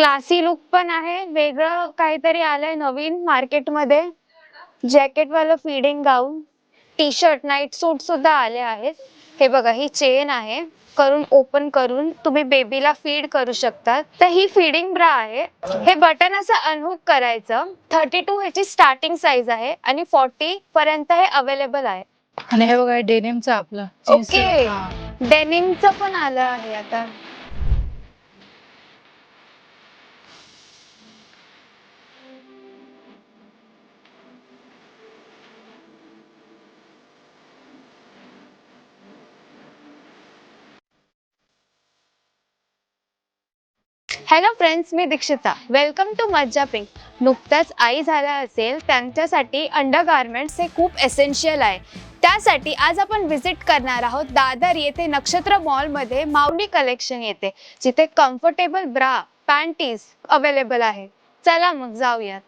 Classy look पण आहे. वेगळं काहीतरी आलंय नवीन मार्केटमध्ये. जॅकेट वाला feeding gown. T shirt night suit सुद्धा आले आहेत. हे बघा ही चेन आहे. करून ओपन करून तुम्ही बेबीला फीड करू शकता तर ही फीडिंग ब्रा आहे. हे बटन असं अनहुक करायचं. थर्टी टू ह्याची स्टार्टिंग साईज आहे आणि फोर्टी पर्यंत हे अवेलेबल आहे. आणि हे बघा डेनिमचं आपलं. ओके. डेनिमचं पण आलं आहे आता. Hello friends me Dikshita. Welcome to Majja pink. नुकत्याच आई झाल्या असेल त्यांच्यासाठी अंडर गार्मेंट्स हे खूप एसेन्शियल आहे. त्यासाठी आज आपण व्हिजिट करणार आहोत दादर येथे नक्षत्र मॉलमध्ये माऊली कलेक्शन येते जिथे कम्फर्टेबल ब्रा पॅन्टीज अवेलेबल आहे. चला मग जाऊयात.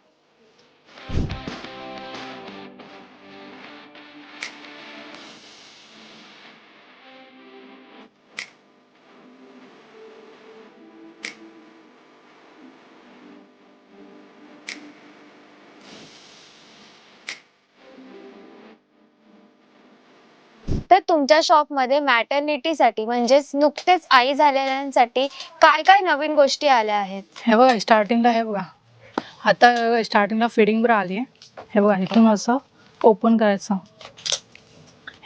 तर तुमच्या शॉपमध्ये मॅटर्निटीसाठी म्हणजेच नुकतेच आई झालेल्यांसाठी काय काय नवीन गोष्टी आल्या आहेत? हे बघा स्टार्टिंगला हे बघा. आता स्टार्टिंगला फिडिंग ब्रा आली आहे. हे बघा इथून असं ओपन करायचं.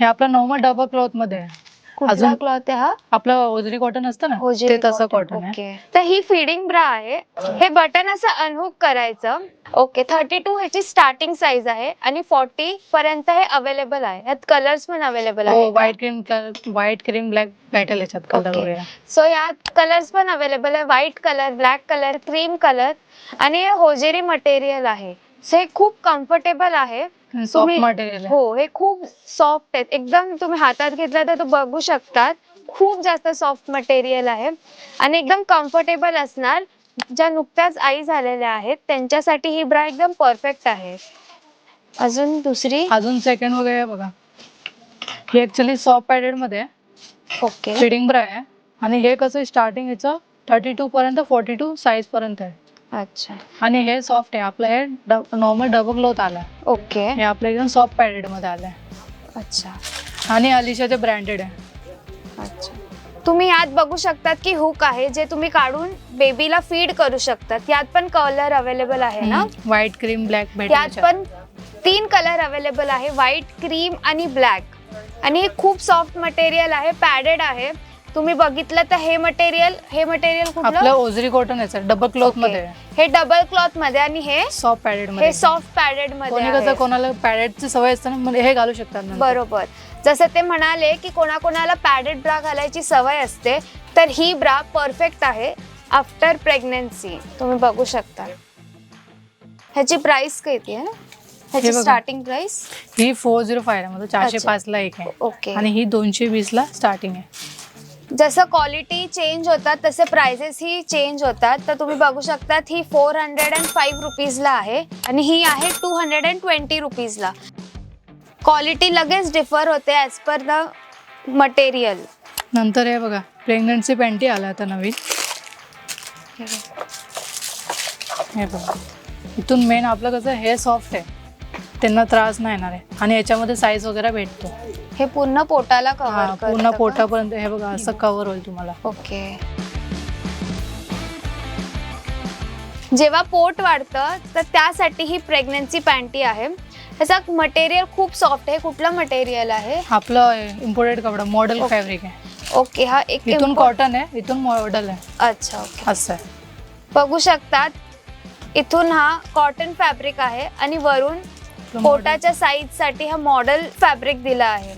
हे आपलं नॉर्मल डबल क्लॉथमध्ये आहे. अजून- क्लॉथ आहे हा? आपलं ओजरी कॉटन असतं ना ते तसं. कॉटन आहे. ओके तर ही फिडिंग ब्रा आहे. हे बटन असं अनहुक करायचं. ओके थर्टी टू ह्याची स्टार्टिंग साईज आहे आणि फोर्टी पर्यंत हे अवेलेबल आहे. यात कलर्स पण अवेलेबल हो आहे white cream white cream black भेटेल याच्यात कलर Okay. वगैरे. सो यात कलर्स पण अवेलेबल आहे. White colour black colour cream colour आणि हे होजेरी मटेरियल आहे. सो हे खूप कम्फर्टेबल आहे. तुम्ही- मटेरियल हो हे खूप सॉफ्ट आहेत. एकदम तुम्ही हातात घेतला तर तो बघू शकतात. खूप जास्त सॉफ्ट मटेरियल आहे. आणि एकदम कम्फर्टेबल असणार. ज्या नुकत्याच आई झालेल्या आहेत त्यांच्यासाठी ही ब्रा एकदम परफेक्ट आहे. अजून दुसरी? अजून सेकंड वगैरे बघा. हे ऍक्च्युली सॉफ्ट पॅडेडमध्ये ओके फिडिंग ब्रा आहे. आणि हे कसं स्टार्टिंग याचं थर्टी टू पर्यंत फोर्टी टू साईज पर्यंत आहे. अच्छा. आणि हे सॉफ्ट आहे. आपलं हे नॉर्मल डबल क्लोथ आलं. ओके. हे आपलं एकदम सॉफ्ट पॅडेडमध्ये आलंय अच्छा. आणि अलिशाचे ब्रँडेड आहे. अच्छा. तुम्ही यात बघू शकतात की हुक आहे जे तुम्ही काढून बेबीला फीड करू शकतात. यात पण कलर अवेलेबल आहे ना? व्हाईट क्रीम ब्लॅक यात पण तीन कलर अवेलेबल आहे. व्हाईट क्रीम आणि ब्लॅक आणि हे खूप सॉफ्ट मटेरियल आहे पॅडेड आहे. तुम्ही बघितलं तर हे मटेरियल हे मटेरियल आपलं कुठलं ओझरी कॉटन आहे डबल क्लॉथमध्ये. हे डबल क्लॉथमध्ये आणि हे? सॉफ्ट पॅडेडमध्ये. हे सॉफ्ट पॅडेडमध्ये कसं आहे. कोणाला पॅडेडची सवय असते ना मग हे घालू शकतात नंतर. बरोबर. जसं ते म्हणाले की कोणाकोणाला पॅडेड ब्रा घालायची सवय असते तर ही ब्रा परफेक्ट आहे आफ्टर प्रेग्नन्सी तुम्ही बघू शकता. ह्याची प्राइस किती आहे? ह्याची बघा. स्टार्टिंग प्राइस ही फोर झिरो फाय म्हणजे चारशे अच्छा. पाच ला एक आहे. ओके आणि ही दोनशे वीस ला स्टार्टिंग आहे. जसं क्वालिटी चेंज होतात तसे प्राइसेस ही चेंज होतात. तर तुम्ही बघू शकतात ही फोर हंड्रेड अँड फाईव्ह रुपीजला आहे आणि ही आहे टू हंड्रेड अँड ट्वेंटी रुपीजला. क्वालिटी लगेच डिफर होते ॲज पर द मटेरियल नंतर हे बघा प्रेग्नन्सी पॅन्टी आला आता नवीन. हे बघा. इथून मेन आपलं कसं हे सॉफ्ट आहे. त्यांना त्रास नाही येणार आहे. आणि याच्यामध्ये साईज वगैरे भेटतो. हे पूर्ण पोटाला हा, कव्हर पूर्ण पोटापर्यंत हे बघा असं कव्हर होईल तुम्हाला. ओके. जेव्हा पोट वाढतं तर त्यासाठी ही प्रेग्नन्सी पॅन्टी आहे. ह्याचा मटेरियल खूप सॉफ्ट आहे. कुठलं मटेरियल आहे? आपलं इम्पोर्टेड कपडा मॉडेल. फॅब्रिक आहे. ओके हा एक इथून import- कॉटन आहे इथून मॉडेल आहे. अच्छा ओके. असं आहे. बघू शकतात इथून हा कॉटन फॅब्रिक आहे आणि वरून. पोटाच्या साईजसाठी हा मॉडेल फॅब्रिक दिला आहे.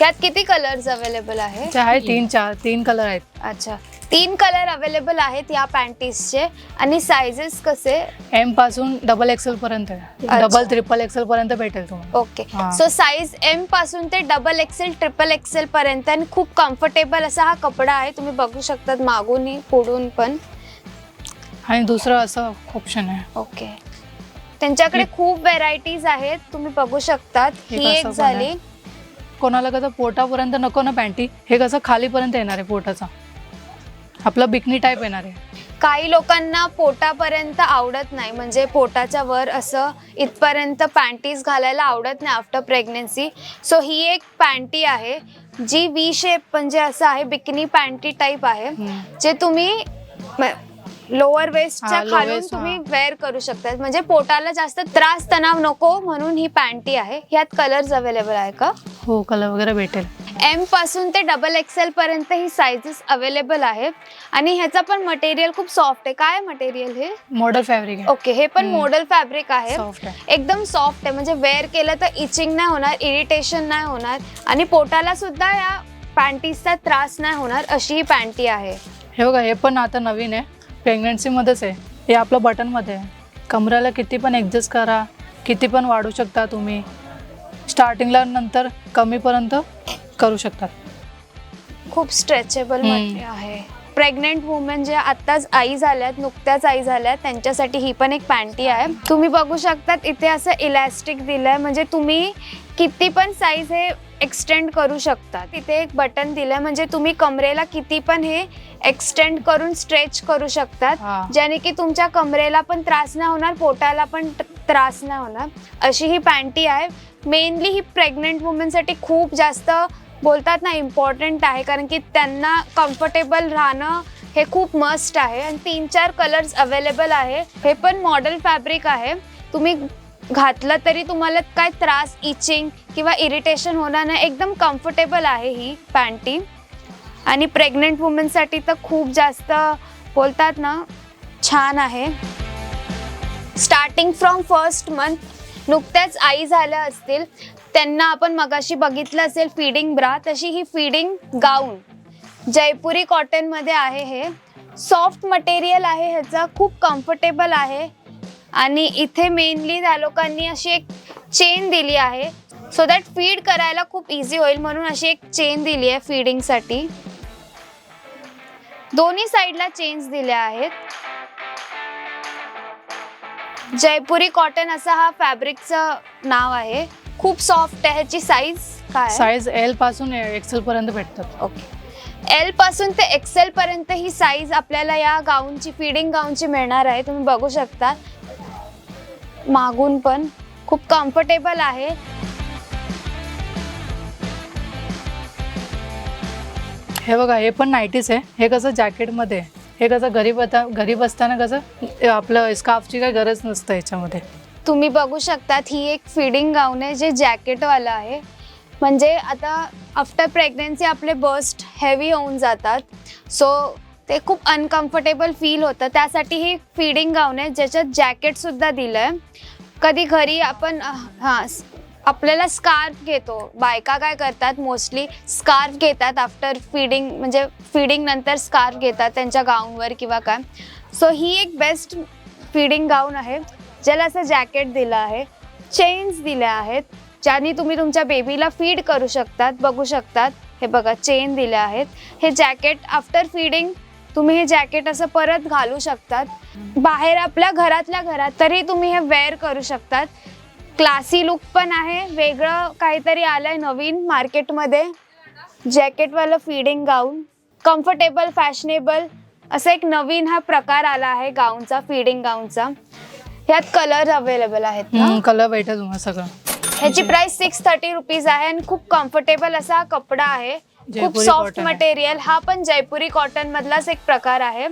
यात किती कलर्स अवेलेबल आहे आहे तीन चार तीन कलर आहेत. अच्छा. तीन कलर अवेलेबल आहेत या पॅन्टीजचे आणि सायझेस कसे? एमपासून डबल एक्सेल पर्यंत. डबल ट्रिपल एक्सेल पर्यंत भेटेल तुम्हाला. ओके. सो साईज एमपासून ते डबल एक्सेल ट्रिपल एक्सेल पर्यंत आणि खूप कम्फर्टेबल असा हा कपडा आहे. तुम्ही बघू शकतात मागूनही पुढून पण. आणि दुसरं असं ऑप्शन आहे. ओके त्यांच्याकडे खूप व्हेरायटीज आहेत. तुम्ही बघू शकतात. हे ही एक कसं पण आहे? झाली कोणाला कसं पोटापर्यंत नको ना पॅन्टी हे कसं खालीपर्यंत येणार आहे पोटाचा? आपलं बिकनी टाईप येणार आहे. काही लोकांना पोटापर्यंत आवडत नाही. म्हणजे पोटाच्या वर असं इथपर्यंत पॅन्टीज घालायला आवडत नाही आफ्टर प्रेग्नेन्सी सो ही एक पॅन्टी आहे जी वी शेप म्हणजे असं आहे बिकनी पॅन्टी टाईप आहे. जे तुम्ही लोअर वेस्टच्या हा, low खालून waist, तुम्ही. वेअर करू शकता म्हणजे पोटाला जास्त त्रास तणाव नको म्हणून ही पॅन्टी आहे. ह्यात कलर्स अवेलेबल आहे का? हो कलर वगैरे भेटेल. एमपासून ते डबल एक्सेल पर्यंत ही सायझेस अवेलेबल आहेत. आणि ह्याचा पण मटेरियल खूप सॉफ्ट आहे. काय मटेरियल हे? मॉडल फॅब्रिक आहे. ओके हे पण हम्म. मॉडल फॅब्रिक आहे. सॉफ्ट आहे. एकदम सॉफ्ट आहे. म्हणजे वेअर केलं तर इचिंग नाही होणार इरिटेशन नाही होणार. आणि पोटाला सुद्धा या पॅन्टीजचा त्रास नाही होणार अशी ही पॅन्टी आहे. हे बघा हे पण आता नवीन आहे. प्रेग्नन्सीमध्येच आहे. हे आपलं बटनमध्ये आहे. कमराला किती पण ॲडजस्ट करा किती पण वाढू शकता तुम्ही. स्टार्टिंगला नंतर कमीपर्यंत करू शकता. खूप स्ट्रेचेबल हम्म. आहे. प्रेग्नेंट वुमेन जे आत्ताच आई झाल्यात नुकत्याच आई झाल्यात त्यांच्यासाठी ही पण एक पॅन्टी आहे. तुम्ही बघू शकतात इथे असं इलॅस्टिक दिलंय. म्हणजे तुम्ही किती पण साईज हे एक्सटेंड करू शकता. तिथे एक बटन दिलंय म्हणजे तुम्ही कमरेला किती पण हे एक्सटेंड करून स्ट्रेच करू शकतात. ज्याने की तुमच्या कमरेला पण त्रास नाही होणार पोटाला पण त्रास नाही होणार. अशी ही पॅन्टी आहे. मेनली ही प्रेग्नेंट वुमेनसाठी खूप जास्त बोलतात ना इम्पॉर्टंट आहे. कारण की त्यांना कम्फर्टेबल राहणं हे खूप मस्ट आहे. आणि तीन चार कलर्स अवेलेबल आहे. हे पण मॉडेल फॅब्रिक आहे. तुम्ही घातलं तरी तुम्हाला काय त्रास इचिंग किंवा इरिटेशन होणार नाही एकदम कम्फर्टेबल आहे ही पॅन्टी आणि प्रेग्नेंट वुमेनसाठी तर खूप जास्त बोलतात ना छान आहे. स्टार्टिंग फ्रॉम फर्स्ट मंथ नुकत्याच आई झाल्या असतील त्यांना आपण मगाशी बघितलं असेल फीडिंग ब्रा तशी ही फीडिंग गाऊन जयपुरी कॉटनमध्ये आहे हे. सॉफ्ट मटेरियल आहे ह्याचा खूप कम्फर्टेबल आहे. आणि इथे मेनली त्या लोकांनी अशी एक चेन दिली आहे. सो दॅट फीड करायला खूप इझी होईल म्हणून अशी एक चेन दिली आहे फीडिंगसाठी दोन्ही साईडला चेन्स दिल्या आहेत. जयपुरी कॉटन असा हा फॅब्रिकचं नाव आहे. खूप सॉफ्ट आहे. ह्याची साईज काय? साईज एलपासून एक्सेल पर्यंत भेटतात. ओके एलपासून ते एक्सेल पर्यंत ही साईज आपल्याला या गाऊनची फिडिंग गाऊनची मिळणार आहे. तुम्ही बघू शकता. मागून पण खूप कम्फर्टेबल आहे. हे बघा हे पण नाईटीच आहे. हे कसं जॅकेटमध्ये. हे कसं घरी बता घरी बसताना कसं आपलं स्कार्फची काही गरज नसतं याच्यामध्ये. तुम्ही बघू शकतात ही एक फिडिंग गाऊन आहे जे जॅकेटवालं आहे. म्हणजे आता आफ्टर प्रेग्नेन्सी आपले बस्ट हेवी होऊन जातात. सो ते खूप अनकम्फर्टेबल फील होतं. त्यासाठी ही फिडिंग गाऊन आहे ज्याच्यात जॅकेटसुद्धा दिलं आहे कधी घरी आपण हां आपल्याला स्कार्फ घेतो. बायका काय करतात मोस्टली स्कार्फ घेतात आफ्टर फिडिंग म्हणजे फीडिंग नंतर स्कार्फ घेतात त्यांच्या गाऊनवर किंवा काय. सो ही एक बेस्ट फिडिंग गाऊन आहे. ज्याला असं जॅकेट दिलं आहे. चेन्स दिल्या आहेत ज्याने तुम्ही तुमच्या बेबीला फीड करू शकतात बघू शकतात. हे बघा चेन दिल्या आहेत. हे जॅकेट आफ्टर फीडिंग तुम्ही हे जॅकेट असं परत घालू शकतात. बाहेर आपल्या घरातल्या घरात तरी तुम्ही हे वेअर करू शकतात. क्लासी लुक पण आहे. वेगळं काहीतरी आलंय नवीन मार्केटमध्ये जॅकेटवालं फीडिंग गाऊन कम्फर्टेबल फॅशनेबल असं एक नवीन हा प्रकार आला आहे गाऊनचा फीडिंग गाऊनचा ह्यात कलर अवेलेबल आहेत ना? कलर भेटेल तुम्हाला सगळं. ह्याची प्राइस सिक्स थर्टी रुपीज आहे आणि खूप कम्फर्टेबल असा हा कपडा आहे. खूप सॉफ्ट. मटेरियल हा पण जयपुरी कॉटन मधलाच एक प्रकार आहे.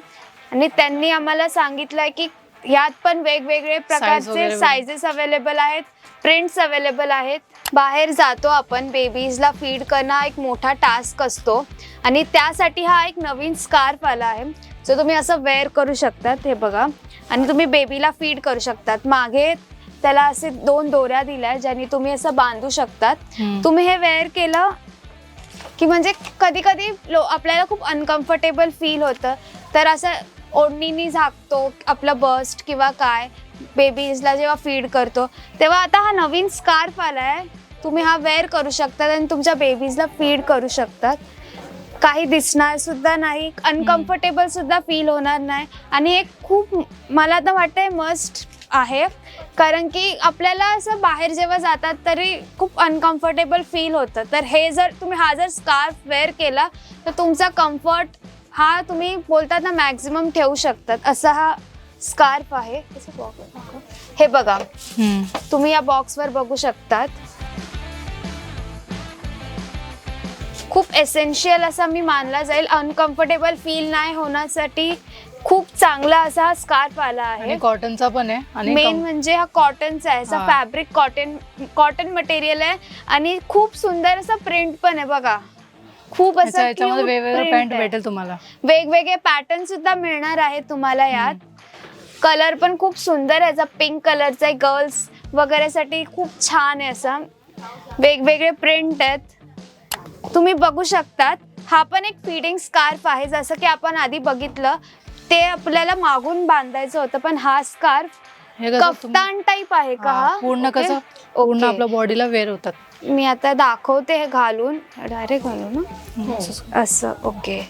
आणि त्यांनी आम्हाला सांगितलंय की ह्यात पण वेगवेगळे प्रकारचे सायझेस अवेलेबल आहेत. प्रिंट्स अवेलेबल आहेत. बाहेर जातो आपण बेबीजला फीड करणं हा एक मोठा टास्क असतो. आणि त्यासाठी हा एक नवीन स्कार्फ आला आहे जो तुम्ही असं वेअर करू शकतात. हे बघा. आणि तुम्ही बेबीला फीड करू शकतात. मागे त्याला असे दोन दोऱ्या दिल्या ज्याने तुम्ही असं बांधू शकतात. तुम्ही हे वेअर केलं की म्हणजे कधी कधी लो आपल्याला खूप अनकम्फर्टेबल फील होतं. तर असं ओढणीनी झाकतो आपलं बस्ट किंवा काय बेबीजला जेव्हा फीड करतो तेव्हा आता हा नवीन स्कार्फ आला आहे तुम्ही हा वेअर करू शकतात आणि तुमच्या बेबीजला फीड करू शकतात. काही दिसणार सुद्धा नाही अनकम्फर्टेबल सुद्धा फील होणार नाही. आणि एक खूप मला तर वाटतंय मस्ट आहे. कारण की आपल्याला असं बाहेर जेव्हा जातात तरी खूप अनकम्फर्टेबल फील होतं. तर हे जर तुम्ही हा जर स्कार्फ वेअर केला तर तुमचा कम्फर्ट हा तुम्ही बोलतात ना मॅक्झिमम ठेवू शकतात. असा हा स्कार्फ आहे. हे बघा. तुम्ही या बॉक्सवर बघू शकतात. खूप एसेन्शियल असा मी मानला जाईल. अनकम्फर्टेबल फील नाही होण्यासाठी खूप चांगला असा हा स्कार्फ आला आहे. आणि कॉटनचा पण आहे आणि मेन कम- म्हणजे हा कॉटनचा आहे. असा हा. फॅब्रिक कॉटन कॉटन मटेरियल आहे आणि खूप सुंदर असा प्रिंट पण आहे बघा. खूप याच्या- असं याच्यामध्ये cute वेगवेगळं print पॅन्ट आहे. भेटेल तुम्हाला. वेगवेगळे पॅटर्न सुद्धा मिळणार आहेत तुम्हाला यात. कलर पण खूप सुंदर आहे. याचा पिंक कलरचा आहे. गर्ल्स वगैरेसाठी खूप छान आहे असा. वेगवेगळे प्रिंट आहेत. तुम्ही बघू शकतात. हा पण एक फिडिंग स्कार्फ आहे. जसं की आपण आधी बघितलं ते आपल्याला मागून बांधायचं होतं पण हा स्कार्फ हे कसं तुम्ही- कफ्तान टाईप आहे का हा, हा? पूर्ण ओके. कसं? पूर्ण ओके. आपल्या बॉडीला वेअर होतात. मी आता दाखवते हे घालून. डायरेक्ट घालू ना? हम्म, असं- असं ओके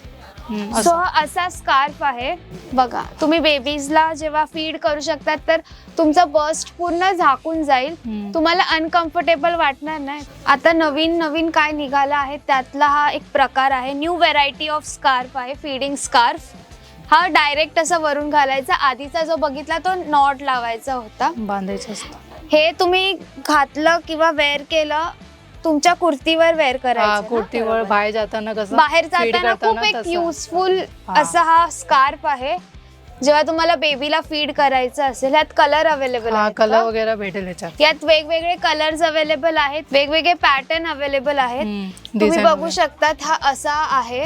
हम्म, सो असं. हा असा स्कार्फ आहे. बघा तुम्ही बेबीजला जेव्हा फीड करू शकतात तर तुमचा बस्ट पूर्ण झाकून जाईल. हम्म. तुम्हाला अनकम्फर्टेबल वाटणार नाही. आता नवीन नवीन काय निघाला आहे त्यातला हा एक प्रकार आहे. न्यू व्हेरायटी ऑफ स्कार्फ आहे फीडिंग स्कार्फ हा डायरेक्ट असं वरून घालायचा आधीचा जो बघितला तो नॉट लावायचा होता बांधायचं असतं हे तुम्ही घातलं किंवा वेअर केलं तुमच्या कुर्तीवर वेअर हा, करायचं ना? कुर्तीवर. बाहेर जाताना कसं बाहेर feed जाताना खूप करताना एक तसं. युजफुल हा. असा हा स्कार्फ आहे जेव्हा तुम्हाला बेबीला फीड करायचं असेल यात कलर अवेलेबल हा आहेत कलर? वगैरे भेटेल याच्यात यात वेगवेगळे कलर्स अवेलेबल आहेत वेगवेगळे पॅटर्न अवेलेबल आहेत हम्म, तुम्ही design बघू वगैरे. शकतात हा असा आहे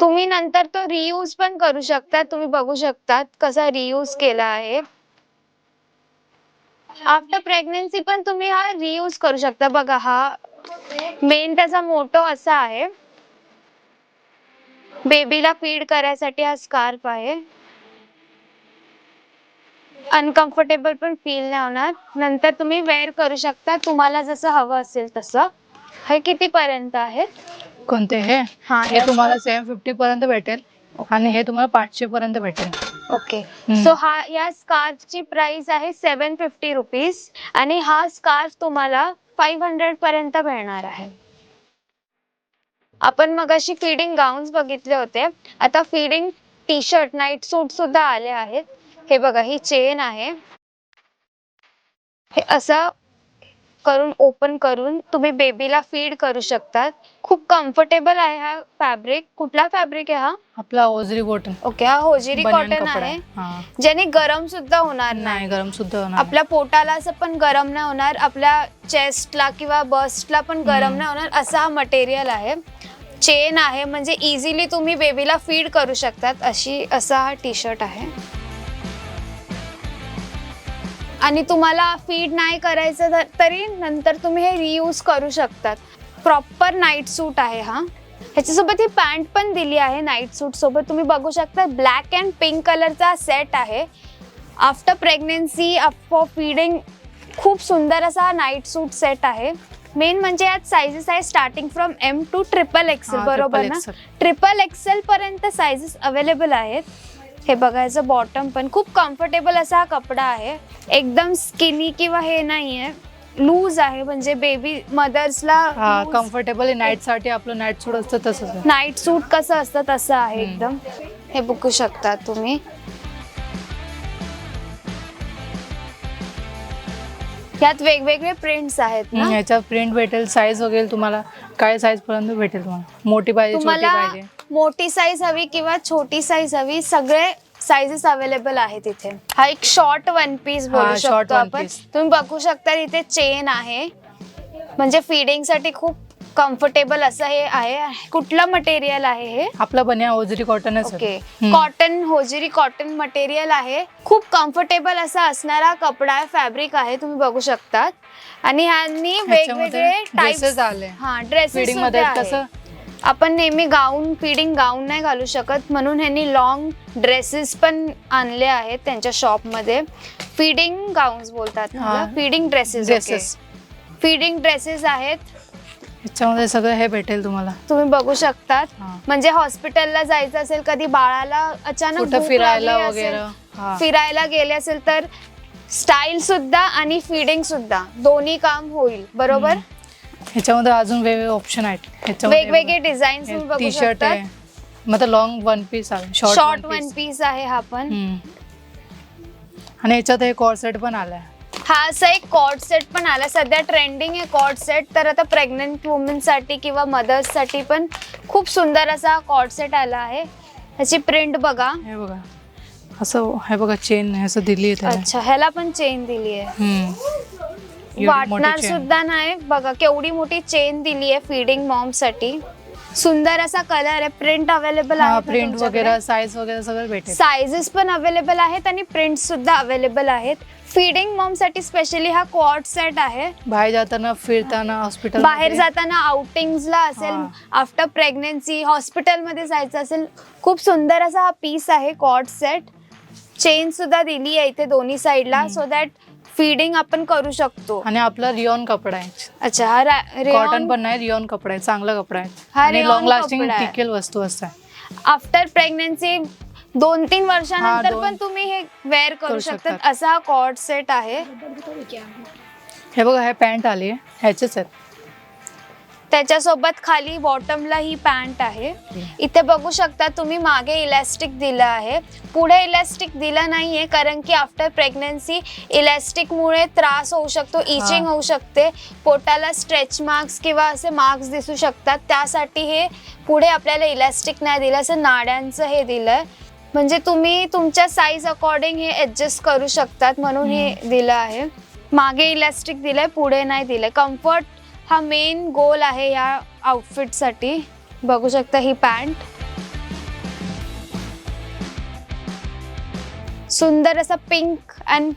तुम्ही नंतर तो रियूज पण करू शकता. तुम्ही बघू शकतात कसा रियूज केला आहे. आफ्टर प्रेग्नन्सी पण तुम्ही हा रियूज करू शकता. बघा हा मेन त्याचा मोटो असा आहे. बेबीला फीड करायसाठी हा स्कार्फ आहे. अनकम्फर्टेबल पण फील नाही होणार. नंतर तुम्ही वेअर करू शकता. तुम्हाला जसं हवं असेल तसं. हे किती पर्यंत आहे कोणते हे? हा हे तुम्हाला सेवन फिफ्टी पर्यंत भेटेल आणि हे तुम्हाला पाचशे पर्यंत भेटेल. ओके. हम्म. सो हा या स्कार्फची प्राइस आहे सेवन फिफ्टी रुपीज आणि हा स्कार्फ तुम्हाला फाईव्ह हंड्रेड पर्यंत मिळणार आहे. आपण मगाशी फिडिंग गाऊन्स बघितले होते. आता feeding T shirt night suit सुद्धा आले आहेत. हे बघा ही चेन आहे. हे असं करून ओपन करून तुम्ही बेबीला फीड करू शकतात. खूप कम्फर्टेबल आहे हा फॅब्रिक कुठला फॅब्रिक आहे हा? आपला ओझरी बॉटन ओके हा होजिरी बनियन कॉटन कपडा. आहे. आहे हा. ज्याने गरम सुद्धा होणार नाही. नाही गरम सुद्धा होणार आपल्या पोटाला असं पण गरम नाही होणार. आपल्या चेस्टला किंवा बस्टला पण गरम. नाही होणार. असा हा मटेरियल आहे. चेन आहे. म्हणजे इझिली तुम्ही बेबीला फीड करू शकतात. अशी असा हा टी शर्ट आहे. आणि तुम्हाला फीड नाही करायचं तर- तरी नंतर तुम्ही हे रियूज करू शकतात. प्रॉपर नाईट सूट आहे हा. ह्याच्यासोबत ही पॅन्ट पण दिली आहे नाईट सूट सोबत. तुम्ही बघू शकता ब्लॅक अँड पिंक कलरचा सेट आहे. आफ्टर प्रेग्नेन्सी फॉर फीडिंग खूप सुंदर असा नाईट सूट सेट आहे. मेन म्हणजे यात सायझेस आहे starting from M to triple XL बरोबर ना. ट्रिपल एक्सेल पर्यंत सायझेस अवेलेबल आहेत. हे बघायचं बॉटम पण खूप कम्फर्टेबल असा हा कपडा आहे. एकदम स्किनी किंवा हे नाहीये. लूज आहे म्हणजे बेबी हा मदर्सला कम्फर्टेबल आहे. नाईटसाठी आपलं नाईट सूट असतं तसंच आहे. नाईट सूट कसं असतं तसं आहे. एकदम. हे बघू शकता तुम्ही. यात वेगवेगळे प्रिंट्स आहेत ना? हम्म, याच्यात प्रिंट भेटेल साईज वगैरे तुम्हाला काय साईज पर्यंत भेटेल तुम्हाला? मोठी पाहिजे छोटी तुम्हाला पाहिजे? मोठी साईज हवी किंवा छोटी साईज हवी सगळे साईजेस अवेलेबल आहेत इथे. हा एक शॉर्ट वन पीस बोलू हा, short शकतो one आपण. piece. तुम्ही बघू शकता इथे चेन आहे. म्हणजे फिडिंगसाठी खूप कम्फर्टेबल असं हे आहे. कुठलं मटेरियल आहे हे? आपला बनिया ओझरी कॉटनच okay cotton hosiery cotton material आहे. खूप कम्फर्टेबल असा असणारा कपडा आहे फॅब्रिक आहे तुम्ही बघू शकतात. आणि ह्यांनी वेगवेगळे टाईप आले. हा ड्रेसेस फिडिंगमध्ये कसं आपण नेहमी गाऊन फिडिंग गाऊन नाही घालू शकत. म्हणून ह्यांनी लॉंग ड्रेसेस पण आणले आहेत त्यांच्या शॉपमध्ये फिडिंग गाऊन्स बोलतात हा. Feeding dresses dresses feeding dresses आहेत. याच्यामध्ये सगळं हे भेटेल तुम्हाला. तुम्ही बघू शकतात. हा. म्हणजे हॉस्पिटलला जायचं असेल कधी बाळाला अचानक कुठं भूक फिरायला लागली असेल, वगैरे. हा. फिरायला गेले असेल तर स्टाईल सुद्धा आणि फिडिंग सुद्धा दोन्ही काम होईल. बरोबर? ह्याच्यामध्ये अजून वेगवेगळे ऑप्शन आहेत. ह्याच्यामध्ये वेगवेगळे डिझाईन तुम्ही बघू टी शर्ट शकता. आहे. मतलब लॉंग वन पीस आहे. शॉर्ट शॉर्ट वन पीस आहे हा पण. आणि याच्यात एक कॉर्सेट पण आलाय. हा असा एक कॉर्ड सेट पण आला सध्या ट्रेंडिंग आहे कॉर्ड सेट तर आता प्रेग्नेंटसाठी किंवा mothers साठी पण खूप सुंदर असा कॉर्ड सेट आला आहे. ह्याची प्रिंट बघा. हे बघा. असं हे बघा चेन असं दिली आहे त्याला. अच्छा ह्याला पण चेन दिली आहे हम्म. एवढी मोठी वाटणार chain. सुद्धा नाही. बघा केवढी मोठी चेन दिली आहे फिडिंग मॉमसाठी. सुंदर असा कलर आहे. प्रिंट अवेलेबल हा आहे प्रिंट वगैरे साईज वगैरे सगळं भेटेल. साइजेस पण अवेलेबल आहेत आणि प्रिंट सुद्धा अवेलेबल आहेत. फीडिंग मॉमसाठी स्पेशली हा कॉर्ड सेट आहे. बाहेर जाताना फिरताना हॉस्पिटल बाहेर जाताना आउटिंगला असेल हा. आफ्टर प्रेग्नेन्सी हॉस्पिटलमध्ये जायचं असेल खूप सुंदर असा हा पीस आहे कॉर्ड सेट चेन सुद्धा दिली आहे इथे दोन्ही साईडला सो दॅट फीडिंग आपण करू शकतो. आणि आपला रिओन कपडा आहे. अच्छा हा रा- कॉटन पण नाही रिओन कपडा आहे चांगला कपडा आहे. हा आणि लॉंग लास्टिंग कपडा आहे. टिकेल वस्तू असतात आफ्टर प्रेग्नेन्सी दोन तीन वर्षानंतर दोन- पण तुम्ही हे वेअर करू करू शकतात. शकतात. असा हा कॉर्ड सेट आहे. हे बघा हे पॅन्ट आली आहे. ह्याचेच आहेत. त्याच्यासोबत खाली बॉटमला ही पॅन्ट आहे. इथे बघू शकता तुम्ही मागे इलॅस्टिक दिलं आहे. पुढे इलॅस्टिक दिलं नाहीये कारण की आफ्टर प्रेग्नन्सी इलॅस्टिकमुळे त्रास होऊ शकतो इचिंग. होऊ शकते. पोटाला स्ट्रेच मार्क्स किंवा असे मार्क्स दिसू शकतात. त्यासाठी हे पुढे आपल्याला इलॅस्टिक नाही दिलं असं नाड्यांचं हे दिलंय. म्हणजे तुम्ही तुमच्या साईज अकॉर्डिंग हे ऍडजस्ट करू शकतात म्हणून हे दिलं आहे. मागे इलॅस्टिक दिलंय पुढे नाही दिलंय. कम्फर्ट हा मेन गोल आहे या आउटफिटसाठी बघू शकता ही पॅन्ट सुंदर असा पिंक अँड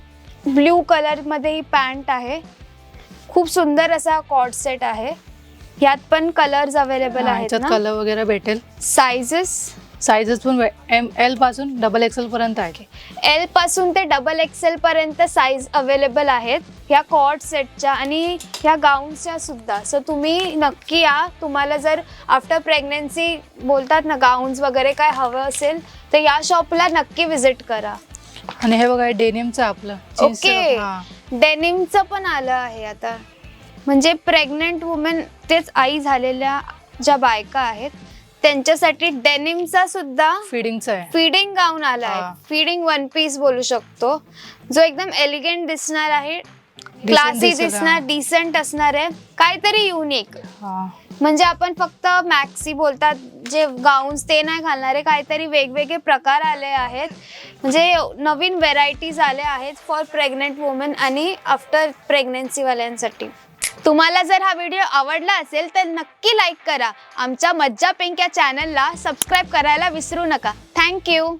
ब्ल्यू कलरमध्ये ही पॅन्ट आहे. खूप सुंदर असा कॉर्ड सेट आहे. यात पण कलर्स अवेलेबल आहेत कलर वगैरे भेटेल. साइजेस साईजेस पण एम एलपासून डबल एक्सेल पर्यंत आहे. एलपासून ते डबल एक्सेल पर्यंत साईज अवेलेबल आहेत. या कॉर्ड सेटच्या आणि ह्या गाऊनच्या सुद्धा. सो तुम्ही नक्की या. तुम्हाला जर आफ्टर प्रेग्नेन्सी बोलतात ना गाऊन्स वगैरे काय हवं असेल तर या शॉपला नक्की विजिट करा. आणि हे बघा डेनिमचं आपलं. ओके. डेनिमचं पण आलं आहे आता. म्हणजे प्रेग्नेंट वुमेन तेच आई झालेल्या ज्या बायका आहेत त्यांच्यासाठी डेनिमचा सुद्धा फिडिंगचं आहे. फीडिंग गाऊन आला हा. आहे फीडिंग वन पीस बोलू शकतो. जो एकदम एलिगंट दिसणार आहे. क्लासी दिसेल, दिसणार हा. डिसेंट असणार आहे. काहीतरी युनिक हा. म्हणजे आपण फक्त मॅक्सी बोलतात जे गाऊन्स ते नाही घालणारे काहीतरी वेगवेगळे प्रकार आले आहेत. म्हणजे नवीन व्हेरायटीज आल्या आहेत फॉर प्रेग्नेंट वुमेन आणि आफ्टर प्रेग्नेन्सीवाल्यांसाठी तुम्हाला जर हा व्हिडिओ आवडला असेल तर नक्की लाईक करा. आमच्या मज्जा पिंक या चॅनलला सबस्क्राईब करायला विसरू नका. थँक्यू